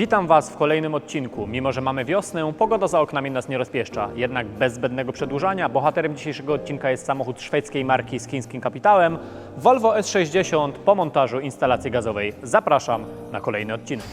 Witam Was w kolejnym odcinku. Mimo, że mamy wiosnę, pogoda za oknami nas nie rozpieszcza. Jednak bez zbędnego przedłużania, bohaterem dzisiejszego odcinka jest samochód szwedzkiej marki z chińskim kapitałem Volvo S60 po montażu instalacji gazowej. Zapraszam na kolejny odcinek.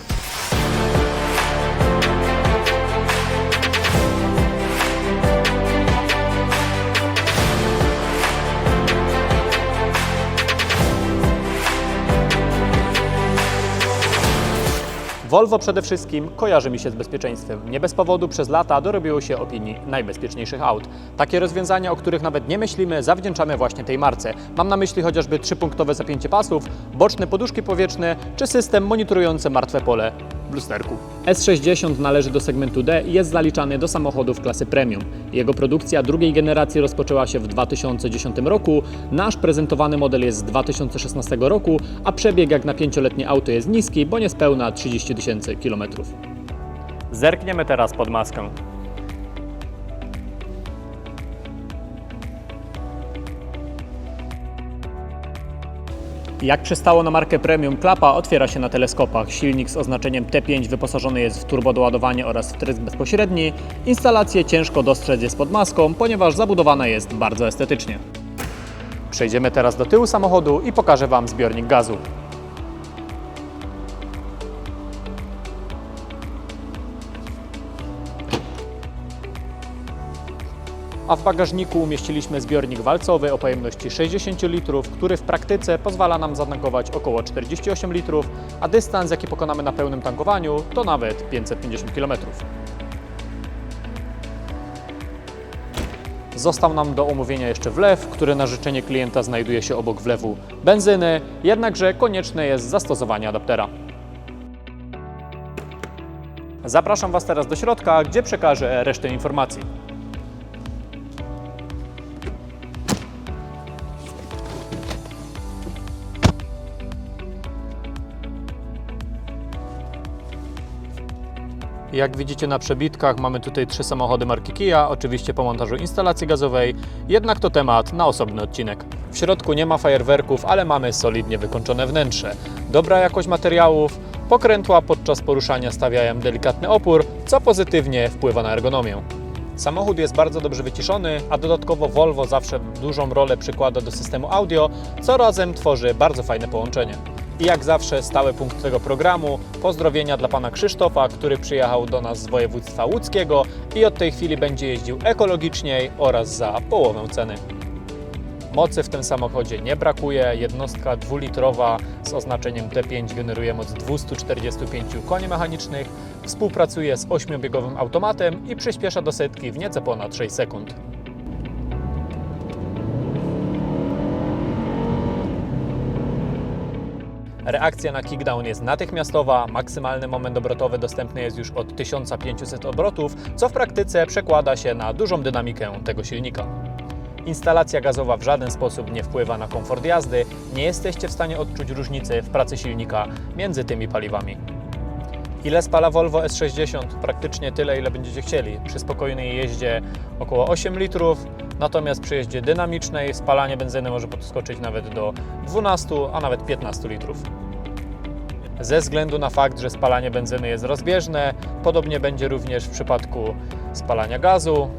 Volvo przede wszystkim kojarzy mi się z bezpieczeństwem. Nie bez powodu przez lata dorobiło się opinii najbezpieczniejszych aut. Takie rozwiązania, o których nawet nie myślimy, zawdzięczamy właśnie tej marce. Mam na myśli chociażby trzypunktowe zapięcie pasów, boczne poduszki powietrzne czy system monitorujący martwe pole w lusterku. S60 należy do segmentu D i jest zaliczany do samochodów klasy premium. Jego produkcja drugiej generacji rozpoczęła się w 2010 roku. Nasz prezentowany model jest z 2016 roku, a przebieg jak na pięcioletnie auto jest niski, bo niespełna 30 tysięcy kilometrów. Zerkniemy teraz pod maskę. Jak przystało na markę premium, klapa otwiera się na teleskopach. Silnik z oznaczeniem T5 wyposażony jest w turbodoładowanie oraz w trysk bezpośredni. Instalację ciężko dostrzec jest pod maską, ponieważ zabudowana jest bardzo estetycznie. Przejdziemy teraz do tyłu samochodu i pokażę Wam zbiornik gazu. A w bagażniku umieściliśmy zbiornik walcowy o pojemności 60 litrów, który w praktyce pozwala nam zatankować około 48 litrów, a dystans jaki pokonamy na pełnym tankowaniu to nawet 550 km. Został nam do omówienia jeszcze wlew, który na życzenie klienta znajduje się obok wlewu benzyny, jednakże konieczne jest zastosowanie adaptera. Zapraszam Was teraz do środka, gdzie przekażę resztę informacji. Jak widzicie na przebitkach mamy tutaj trzy samochody marki Kia, oczywiście po montażu instalacji gazowej, jednak to temat na osobny odcinek. W środku nie ma fajerwerków, ale mamy solidnie wykończone wnętrze. Dobra jakość materiałów, pokrętła podczas poruszania stawiają delikatny opór, co pozytywnie wpływa na ergonomię. Samochód jest bardzo dobrze wyciszony, a dodatkowo Volvo zawsze dużą rolę przykłada do systemu audio, co razem tworzy bardzo fajne połączenie. I jak zawsze stały punkt tego programu, pozdrowienia dla pana Krzysztofa, który przyjechał do nas z województwa łódzkiego i od tej chwili będzie jeździł ekologiczniej oraz za połowę ceny. Mocy w tym samochodzie nie brakuje. Jednostka dwulitrowa z oznaczeniem T5 generuje moc 245 koni mechanicznych, współpracuje z 8-biegowym automatem i przyspiesza do setki w nieco ponad 6 sekund. Reakcja na kickdown jest natychmiastowa, maksymalny moment obrotowy dostępny jest już od 1500 obrotów, co w praktyce przekłada się na dużą dynamikę tego silnika. Instalacja gazowa w żaden sposób nie wpływa na komfort jazdy, nie jesteście w stanie odczuć różnicy w pracy silnika między tymi paliwami. Ile spala Volvo S60? Praktycznie tyle, ile będziecie chcieli. Przy spokojnej jeździe około 8 litrów, natomiast przy jeździe dynamicznej spalanie benzyny może podskoczyć nawet do 12, a nawet 15 litrów. Ze względu na fakt, że spalanie benzyny jest rozbieżne, podobnie będzie również w przypadku spalania gazu.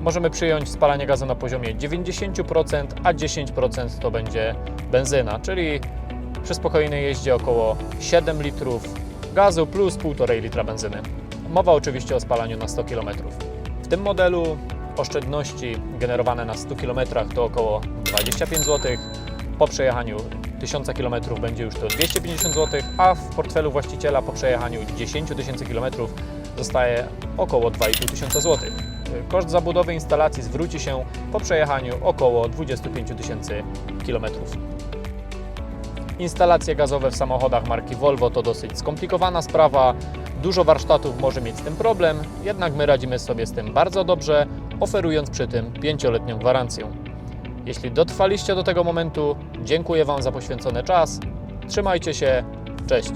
Możemy przyjąć spalanie gazu na poziomie 90%, a 10% to będzie benzyna, czyli przy spokojnej jeździe około 7 litrów gazu plus 1,5 litra benzyny. Mowa oczywiście o spalaniu na 100 km. W tym modelu oszczędności generowane na 100 km to około 25 zł. Po przejechaniu 1000 km będzie już to 250 zł, a w portfelu właściciela po przejechaniu 10 tysięcy km zostaje około 2,5 tysiąca zł. Koszt zabudowy instalacji zwróci się po przejechaniu około 25 tysięcy km. Instalacje gazowe w samochodach marki Volvo to dosyć skomplikowana sprawa. Dużo warsztatów może mieć z tym problem, jednak my radzimy sobie z tym bardzo dobrze, oferując przy tym 5-letnią gwarancję. Jeśli dotrwaliście do tego momentu, dziękuję Wam za poświęcony czas. Trzymajcie się, cześć!